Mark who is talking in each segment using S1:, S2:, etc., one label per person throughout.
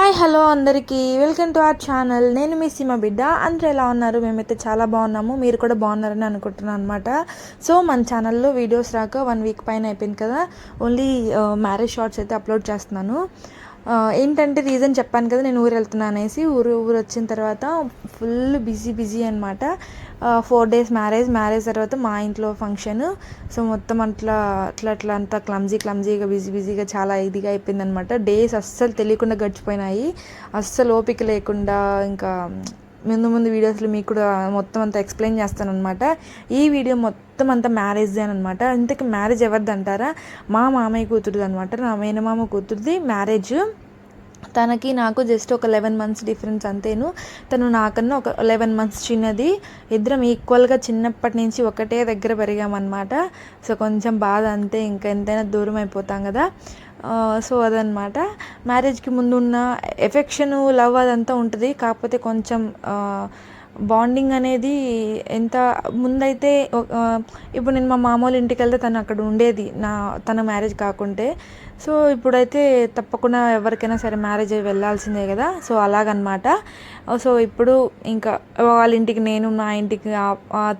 S1: Hi hello అందరికీ. Welcome to our channel. నేను మీ సీమ బిడ్డ. అందరూ ఎలా ఉన్నారు? మేమైతే చాలా బాగున్నాము. మీరు కూడా బాగున్నారని అనుకుంటున్నాను అనమాట సో మన ఛానల్లో వీడియోస్ రాక వన్ వీక్ పైన అయిపోయింది కదా. ఓన్లీ మ్యారేజ్ షార్ట్స్ అయితే అప్లోడ్ చేస్తున్నాను. ఏంటంటే రీజన్ చెప్పాను కదా నేను ఊరు వెళ్తున్నాను అనేసి. ఊరు ఊరు వచ్చిన తర్వాత ఫుల్ బిజీ బిజీ అనమాట ఫోర్ డేస్ మ్యారేజ్ మ్యారేజ్ తర్వాత మా ఇంట్లో ఫంక్షన్ సో మొత్తం అట్లా అట్లా అట్లా అంతా క్లమ్జీ క్లమ్జీగా బిజీ బిజీగా చాలా ఇదిగా అయిపోయింది అనమాట డేస్ అస్సలు తెలియకుండా గడిచిపోయినాయి. అస్సలు ఓపిక లేకుండా ఇంకా ముందు ముందు వీడియోస్లో మీకు కూడా మొత్తం అంతా ఎక్స్ప్లెయిన్ చేస్తాను అనమాట ఈ వీడియో మొత్తం అంతా మ్యారేజ్ అనమాట ఇంతకీ మ్యారేజ్ ఎవరిది అంటారా మా మామయ్య కూతురుది అనమాట నా మేనమామ కూతురుది మ్యారేజ్ తనకి నాకు జస్ట్ ఒక లెవెన్ మంత్స్ డిఫరెన్స్ అంతేను. తను నాకన్నా ఒక లెవెన్ మంత్స్ చిన్నది. ఇద్దరం ఈక్వల్గా చిన్నప్పటి నుంచి ఒకటే దగ్గర పెరిగామన్నమాట. సో కొంచెం బాధ అంతే. ఇంకా ఎంతైనా దూరం అయిపోతాం కదా. సో అదనమాట మ్యారేజ్కి ముందు ఉన్న ఎఫెక్షన్ లవ్ అదంతా ఉంటుంది. కాకపోతే కొంచెం బాండింగ్ అనేది ఎంత ముందైతే ఇప్పుడు నేను మా మామూలు ఇంటికి వెళ్తే తను అక్కడ ఉండేది. నా తన మ్యారేజ్ కాకుంటే. సో ఇప్పుడైతే తప్పకుండా ఎవరికైనా సరే మ్యారేజ్ అయ్యి వెళ్ళాల్సిందే కదా. సో అలాగనమాట. సో ఇప్పుడు ఇంకా వాళ్ళ ఇంటికి నేను నా ఇంటికి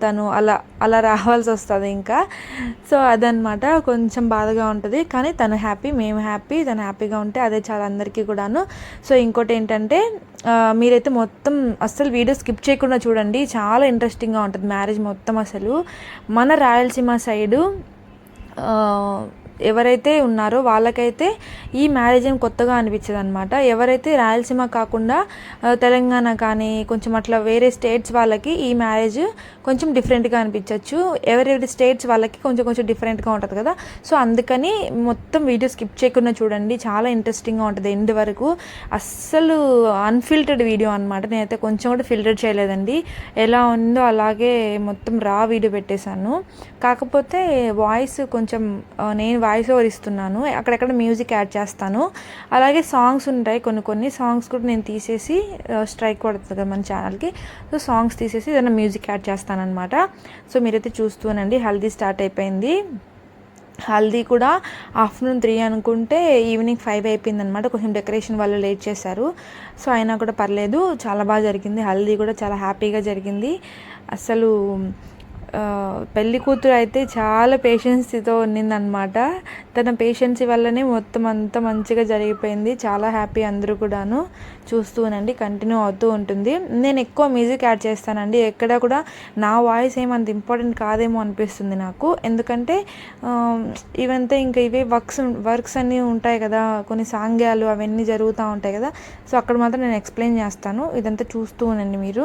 S1: తను అలా అలా రావాల్సి వస్తుంది ఇంకా. సో అదనమాట. కొంచెం బాధగా ఉంటుంది. కానీ తను హ్యాపీ మేము హ్యాపీ తను హ్యాపీగా ఉంటే అదే చాలా అందరికీ కూడాను. సో ఇంకోటి ఏంటంటే మీరైతే మొత్తం అస్సలు వీడియో స్కిప్ చేయకుండా చూడండి. చాలా ఇంట్రెస్టింగ్గా ఉంటుంది మ్యారేజ్ మొత్తం అసలు. మన రాయలసీమ సైడు ఎవరైతే ఉన్నారో వాళ్ళకైతే ఈ మ్యారేజ్ ఏం కొత్తగా అనిపించదు అనమాట ఎవరైతే రాయలసీమ కాకుండా తెలంగాణ కానీ కొంచెం అట్లా వేరే స్టేట్స్ వాళ్ళకి ఈ మ్యారేజ్ కొంచెం డిఫరెంట్గా అనిపించవచ్చు ఎవరెవరి స్టేట్స్ వాళ్ళకి కొంచెం కొంచెం డిఫరెంట్గా ఉంటుంది కదా. సో అందుకని మొత్తం వీడియో స్కిప్ చేయకుండా చూడండి. చాలా ఇంట్రెస్టింగ్గా ఉంటుంది ఎండ్ వరకు. అస్సలు అన్ఫిల్టర్డ్ వీడియో అనమాట నేనైతే కొంచెం కూడా ఫిల్టర్ చేయలేదండి. ఎలా ఉందో అలాగే మొత్తం రా వీడియో పెట్టేశాను. కాకపోతే వాయిస్ కొంచెం నేను వాయిస్ ఓవర్ ఇస్తున్నాను. అక్కడక్కడ మ్యూజిక్ యాడ్ చేస్తాను. అలాగే సాంగ్స్ ఉంటాయి కొన్ని కొన్ని. సాంగ్స్ కూడా నేను తీసేసి స్ట్రైక్ పడుతుంది కదా మన ఛానల్కి సో సాంగ్స్ తీసేసి ఏదైనా మ్యూజిక్ యాడ్ చేస్తానన్నమాట. సో మీరైతే చూస్తూనండి. హల్దీ స్టార్ట్ అయిపోయింది. హల్దీ కూడా ఆఫ్టర్నూన్ త్రీ అనుకుంటే ఈవినింగ్ ఫైవ్ అయిపోయింది అనమాట కొంచెం డెకరేషన్ వాళ్ళు లేట్ చేశారు. సో అయినా కూడా పర్లేదు. చాలా బాగా జరిగింది. హల్దీ కూడా చాలా హ్యాపీగా జరిగింది. అసలు పెళ్ళి కూతురు అయితే చాలా పేషెన్సీతో ఉన్నిందనమాట తన పేషెన్సీ వల్లనే మొత్తం అంతా మంచిగా జరిగిపోయింది. చాలా హ్యాపీ అందరూ కూడాను చూస్తూనండి కంటిన్యూ అవుతూ ఉంటుంది. నేను ఎక్కువ మ్యూజిక్ యాడ్ చేస్తానండి. ఎక్కడ కూడా నా వాయిస్ ఏమంత ఇంపార్టెంట్ కాదేమో అనిపిస్తుంది నాకు. ఎందుకంటే ఇవంతా ఇంకా ఇవే వర్క్స్ వర్క్స్ అన్నీ ఉంటాయి కదా. కొన్ని సాంగ్యాలు అవన్నీ జరుగుతూ ఉంటాయి కదా. సో అక్కడ మాత్రం నేను ఎక్స్ప్లెయిన్ చేస్తాను. ఇదంతా చూస్తూ ఉండండి మీరు.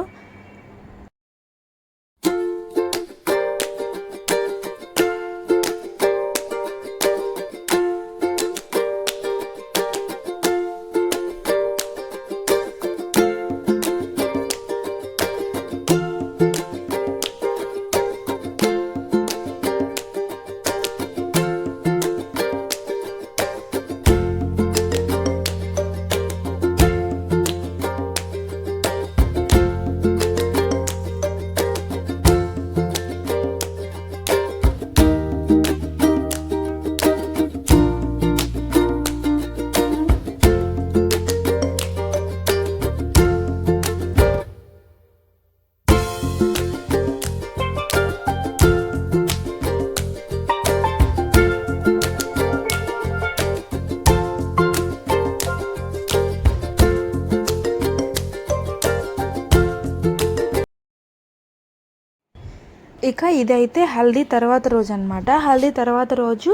S1: ఇక ఇదైతే హల్దీ తర్వాత రోజు అనమాట హల్దీ తర్వాత రోజు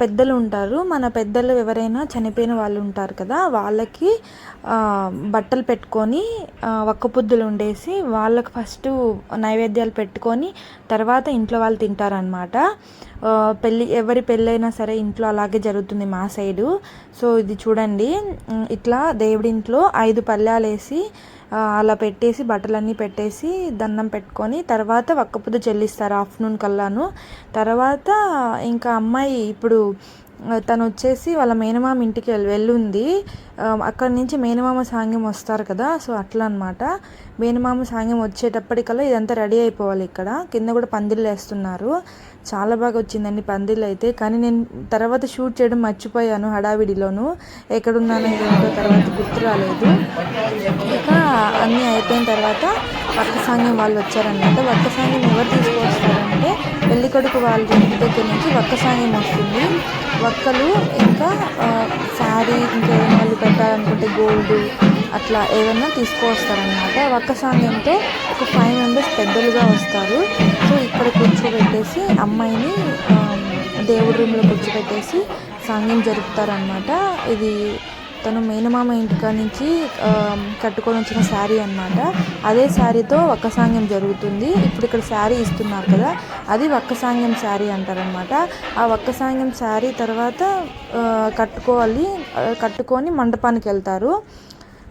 S1: పెద్దలు ఉంటారు. మన పెద్దలు ఎవరైనా చనిపోయిన వాళ్ళు ఉంటారు కదా వాళ్ళకి బట్టలు పెట్టుకొని ఆ, ఉండేసి వాళ్ళకి ఫస్ట్ నైవేద్యాలు పెట్టుకొని తర్వాత ఇంట్లో వాళ్ళు తింటారనమాట పెళ్ళి ఎవరి పెళ్ళైనా సరే ఇంట్లో అలాగే జరుగుతుంది మా సైడు. సో ఇది చూడండి. ఇట్లా దేవుడింట్లో ఐదు పళ్ళాలు వేసి అలా పెట్టేసి బట్టలన్నీ పెట్టేసి దండం పెట్టుకొని తర్వాత ఒక్కపొద్దు చెల్లిస్తారు ఆఫ్టర్నూన్ కల్లాను. తర్వాత ఇంకా అమ్మాయి ఇప్పుడు తను వచ్చేసి వాళ్ళ మేనమామ ఇంటికి వెళ్ళి వెళ్ళుంది. అక్కడి నుంచి మేనమామ సాంగ్యం వస్తారు కదా సో అట్లా అనమాట మేనమామ సాంగ్యం వచ్చేటప్పటికల్లా ఇదంతా రెడీ అయిపోవాలి ఇక్కడ. కింద కూడా పందిళ్ళు వేస్తున్నారు. చాలా బాగా వచ్చిందండి పందిళ్ళు అయితే కానీ నేను తర్వాత షూట్ చేయడం మర్చిపోయాను హడావిడిలోను. ఎక్కడున్నాను ఏంటో తర్వాత గుర్తు రాలేదు. ఇక అన్నీ అయిపోయిన తర్వాత వర్త సాంగ్యం వాళ్ళు వచ్చారనమాట వక్క సాంగ్యం ఎవరు తీసుకొస్తారంటే పెళ్ళి కొడుకు వాళ్ళ ఇంటి దగ్గర నుంచి వక్క సాంగ్యం వస్తుంది. వక్కలు ఇంకా శారీ ఇంకేమైనా వాళ్ళు పెట్టాలనుకుంటే గోల్డ్ అట్లా ఏదన్నా తీసుకువస్తారనమాట వక్క సాంగ్యంతో ఒక ఫైవ్ మెంబర్స్ పెద్దలుగా వస్తారు. సో ఇక్కడ కూర్చోబెట్టేసి అమ్మాయిని దేవుడి రూమ్లో కూర్చోబెట్టేసి సాంగ్యం జరుపుతారనమాట ఇది తను మేనమామ ఇంటికా నుంచి కట్టుకొని వచ్చిన శారీ అనమాట అదే శారీతో వక్కసాంగ్యం జరుగుతుంది. ఇప్పుడు ఇక్కడ శారీ ఇస్తున్నారు కదా అది వక్కసాంగ్యం శారీ అంటారనమాట ఆ వక్కసాంగ్యం శారీ తర్వాత కట్టుకోవాలి కట్టుకొని మండపానికి వెళ్తారు.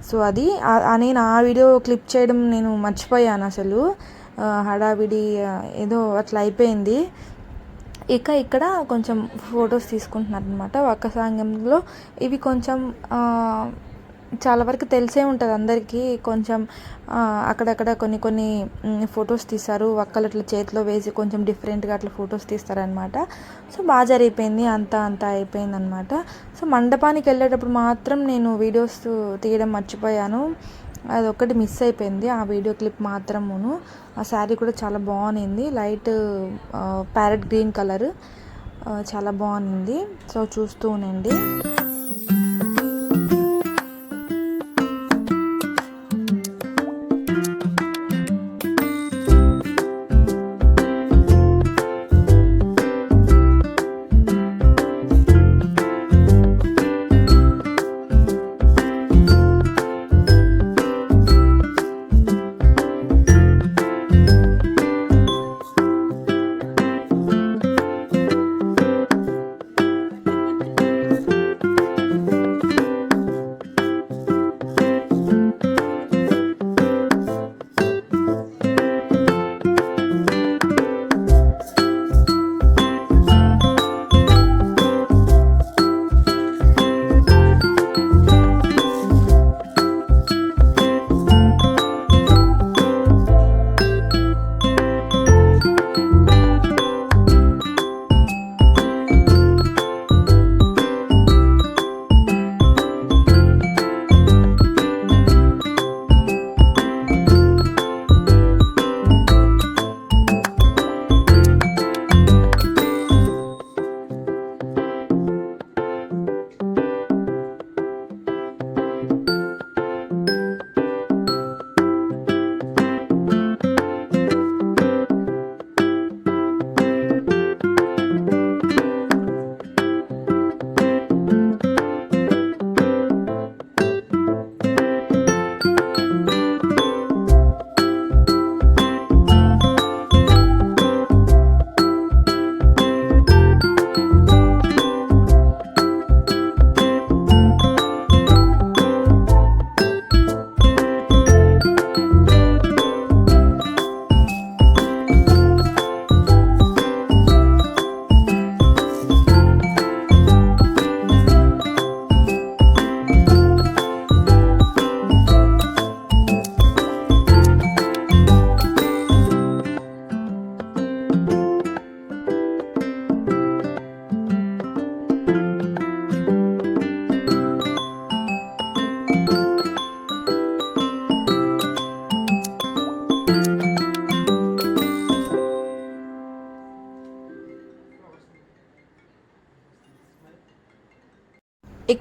S1: సో అది నేను ఆ వీడియో క్లిప్ చేయడం నేను మర్చిపోయాను అసలు. హడావిడి ఏదో అట్లా అయిపోయింది. ఇక ఇక్కడ కొంచెం ఫొటోస్ తీసుకుంటున్నారు అనమాట ఒక్క ఇవి కొంచెం చాలా వరకు తెలిసే ఉంటుంది అందరికీ. కొంచెం అక్కడక్కడ కొన్ని కొన్ని ఫొటోస్ తీస్తారు ఒక్కలు ఇట్లా చేతిలో వేసి కొంచెం డిఫరెంట్గా అట్లా ఫొటోస్ తీస్తారనమాట సో బాగా జరిగిపోయింది. అంతా అంతా అయిపోయింది అనమాట సో మండపానికి వెళ్ళేటప్పుడు మాత్రం నేను వీడియోస్ తీయడం మర్చిపోయాను. అది ఒకటి మిస్ అయిపోయింది. ఆ వీడియో క్లిప్ మాత్రమును. ఆ శారీ కూడా చాలా బాగుంది లైట్ ప్యారెట్ గ్రీన్ కలర్ చాలా బాగుంది సో చూస్తూ ఉండండి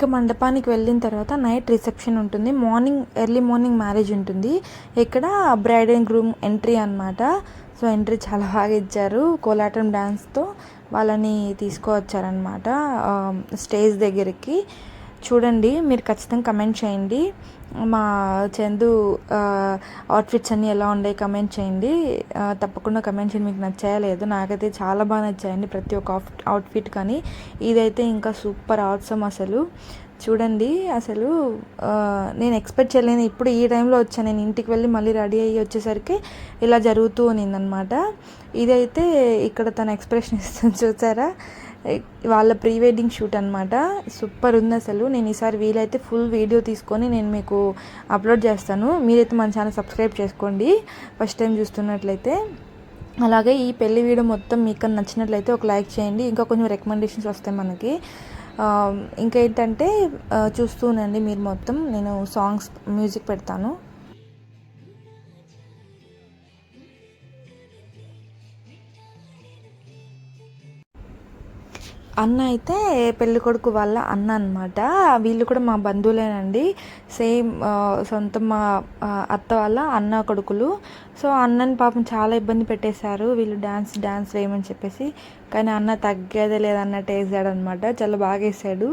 S1: ఇక మండపానికి వెళ్ళిన తర్వాత నైట్ రిసెప్షన్ ఉంటుంది. మార్నింగ్ ఎర్లీ మార్నింగ్ మ్యారేజ్ ఉంటుంది. ఇక్కడ బ్రైడ్ అండ్ గ్రూమ్ ఎంట్రీ అన్నమాట. సో ఎంట్రీ చాలా బాగా ఇచ్చారు. కోలాటం డ్యాన్స్తో వాళ్ళని తీసుకువచ్చారనమాట స్టేజ్ దగ్గరికి. చూడండి మీరు ఖచ్చితంగా కమెంట్ చేయండి. మా చందు అవుట్ఫిట్స్ అన్నీ ఎలా ఉన్నాయి కమెంట్ చేయండి. తప్పకుండా కమెంట్ చేయండి మీకు నచ్చాయా లేదు? నాకైతే చాలా బాగా నచ్చాయండి ప్రతి ఒక్క అవుట్ఫిట్ కానీ. ఇదైతే ఇంకా సూపర్ అవసరం అసలు. చూడండి అసలు నేను ఎక్స్పెక్ట్ చేయలేను. ఇప్పుడు ఈ టైంలో వచ్చాను నేను ఇంటికి వెళ్ళి మళ్ళీ రెడీ అయ్యి వచ్చేసరికి ఇలా జరుగుతూ ఉన్నిందనమాట ఇదైతే ఇక్కడ తన ఎక్స్ప్రెషన్ ఇస్తుంది చూసారా? వాళ్ళ ప్రీ వెడ్డింగ్ షూట్ అనమాట సూపర్ ఉంది అసలు. నేను ఈసారి వీలైతే ఫుల్ వీడియో తీసుకొని నేను మీకు అప్లోడ్ చేస్తాను. మీరైతే మన ఛానల్ సబ్స్క్రైబ్ చేసుకోండి. ఫస్ట్ టైం చూస్తున్నట్లయితే. అలాగే ఈ పెళ్ళి వీడియో మొత్తం మీకు నచ్చినట్లయితే ఒక లైక్ చేయండి. ఇంకా కొంచెం రికమెండేషన్స్ వస్తాయి మనకి. ఇంకా ఏంటంటే చూస్తూ ఉండండి మీరు మొత్తం. నేను సాంగ్స్ మ్యూజిక్ పెడతాను. అన్న అయితే పెళ్ళి కొడుకు వాళ్ళ అన్న అనమాట వీళ్ళు కూడా మా బంధువులేనండి. సేమ్ సొంత మా అత్త వాళ్ళ అన్న కొడుకులు. సో అన్నని పాపం చాలా ఇబ్బంది పెట్టేశారు. వీళ్ళు డ్యాన్స్ డ్యాన్స్ వేయమని చెప్పేసి. కానీ అన్న తగ్గేదే లేదన్నట్టు వేసాడు అనమాట చాలా బాగా వేసాడు.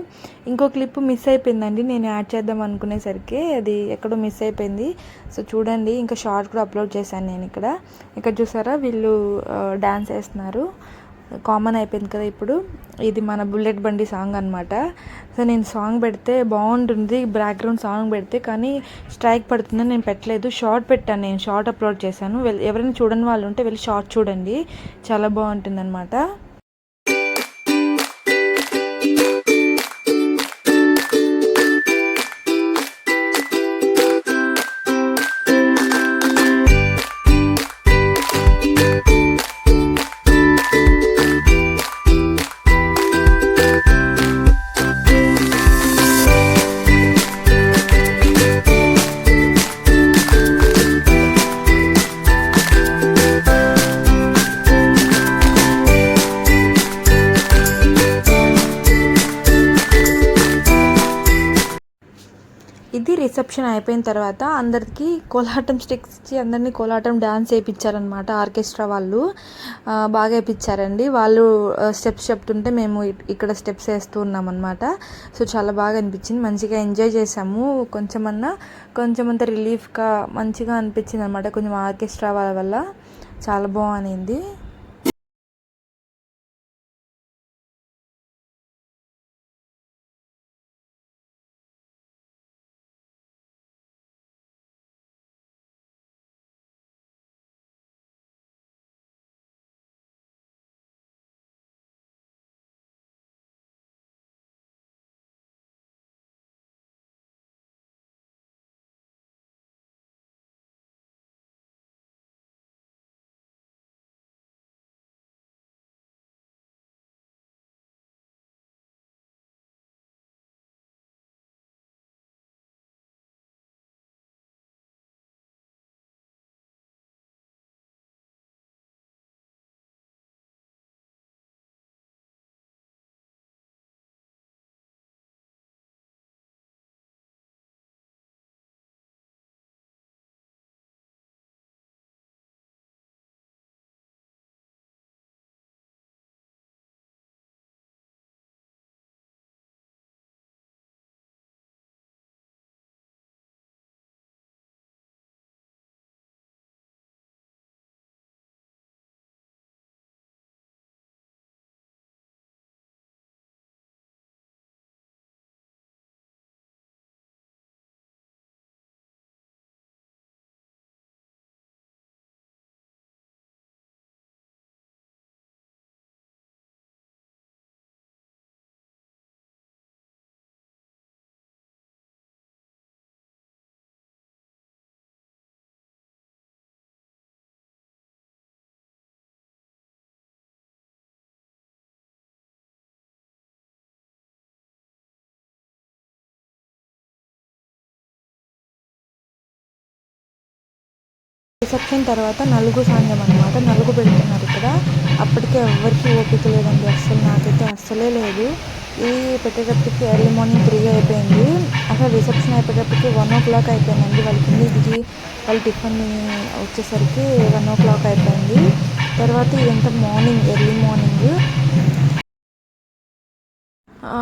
S1: ఇంకో క్లిప్ మిస్ అయిపోయిందండి. నేను యాడ్ చేద్దాం అనుకునేసరికి అది ఎక్కడో మిస్ అయిపోయింది. సో చూడండి. ఇంకా షార్ట్ కూడా అప్లోడ్ చేశాను నేను ఇక్కడ. ఇక్కడ చూసారా? వీళ్ళు డ్యాన్స్ వేస్తున్నారు. కామన్ అయిపోయింది కదా ఇప్పుడు. ఇది మన బుల్లెట్ బండి సాంగ్ అనమాట సో నేను సాంగ్ పెడితే బాగుంటుంది బ్యాక్గ్రౌండ్ సాంగ్ పెడితే కానీ స్ట్రైక్ పడుతుందని నేను పెట్టలేదు. షార్ట్ పెట్టాను నేను షార్ట్ అప్లోడ్ చేశాను. ఎవరైనా చూడని వాళ్ళు ఉంటే వెళ్ళి షార్ట్ చూడండి. చాలా బాగుంటుంది అనమాట రిసెప్షన్ అయిపోయిన తర్వాత అందరికీ కోలాటం స్టిక్స్ ఇచ్చి అందరినీ కోలాటం డ్యాన్స్ వేయించారనమాట ఆర్కెస్ట్రా వాళ్ళు. బాగా వేయించారండి వాళ్ళు స్టెప్స్ చెప్తుంటే మేము ఇక్కడ స్టెప్స్ వేస్తూ ఉన్నామన్నమాట. సో చాలా బాగా అనిపించింది. మంచిగా ఎంజాయ్ చేసాము కొంచెమన్నా కొంచెం అంత రిలీఫ్గా మంచిగా అనిపించింది అనమాట కొంచెం ఆర్కెస్ట్రా వాళ్ళ వల్ల. చాలా బాగుంది. రిసెప్షన్ తర్వాత నలుగు సాంగం అనమాట నలుగు పెడుతున్నారు ఇక్కడ. అప్పటికే ఎవరికి ఓపిక లేదండి. అస్సలు నాకైతే అస్సలే లేదు. ఇది పెట్టేటప్పటికి ఎర్లీ మార్నింగ్ త్రీ అయిపోయింది. అసలు రిసెప్షన్ అయిపోయేటప్పటికి వన్ ఓ క్లాక్ అయిపోయిందండి. వాళ్ళ కింద దిగి వాళ్ళ టిఫిన్ వచ్చేసరికి వన్ ఓ క్లాక్ అయిపోయింది. తర్వాత ఇదంతా మార్నింగ్ ఎర్లీ మార్నింగ్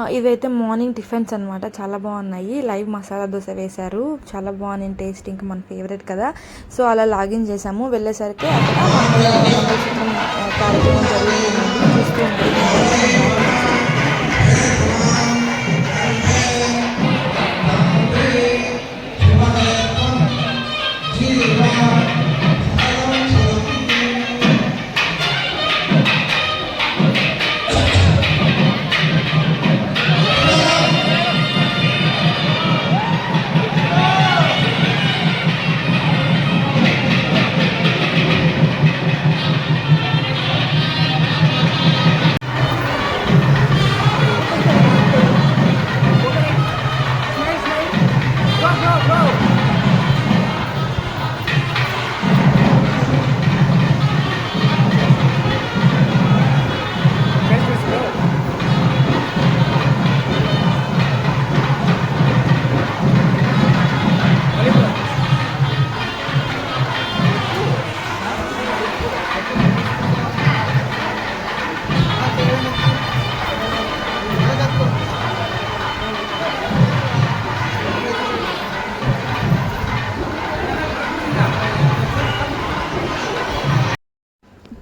S1: ఇవైతే మార్నింగ్ టిఫిన్స్ అనమాట చాలా బాగున్నాయి. లైవ్ మసాలా దోశ వేశారు. చాలా బాగుంది టేస్ట్ ఇంకా మన ఫేవరెట్ కదా. సో అలా లాగిన్ చేసాము వెళ్ళేసరికి అక్కడ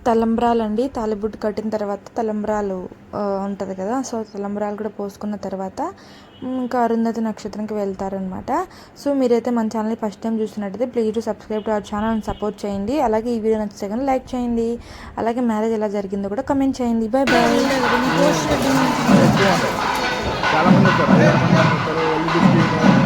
S1: తలంబ్రాలు అండి తాలిబుట్టు కట్టిన తర్వాత తలంబ్రాలు ఉంటుంది కదా. సో తలంబ్రాలు కూడా పోసుకున్న తర్వాత ఇంకా అరుంధతి నక్షత్రంకి వెళ్తారనమాట. సో మీరైతే మన ఛానల్ని ఫస్ట్ టైం చూస్తున్నట్టయితే please subscribe to our channel support చేయండి. అలాగే ఈ వీడియో నచ్చితే కానీ లైక్ చేయండి. అలాగే మ్యారేజ్ ఎలా జరిగిందో కూడా కమెంట్ చేయండి. బాయ్ బాయ్
S2: ఎక్కువ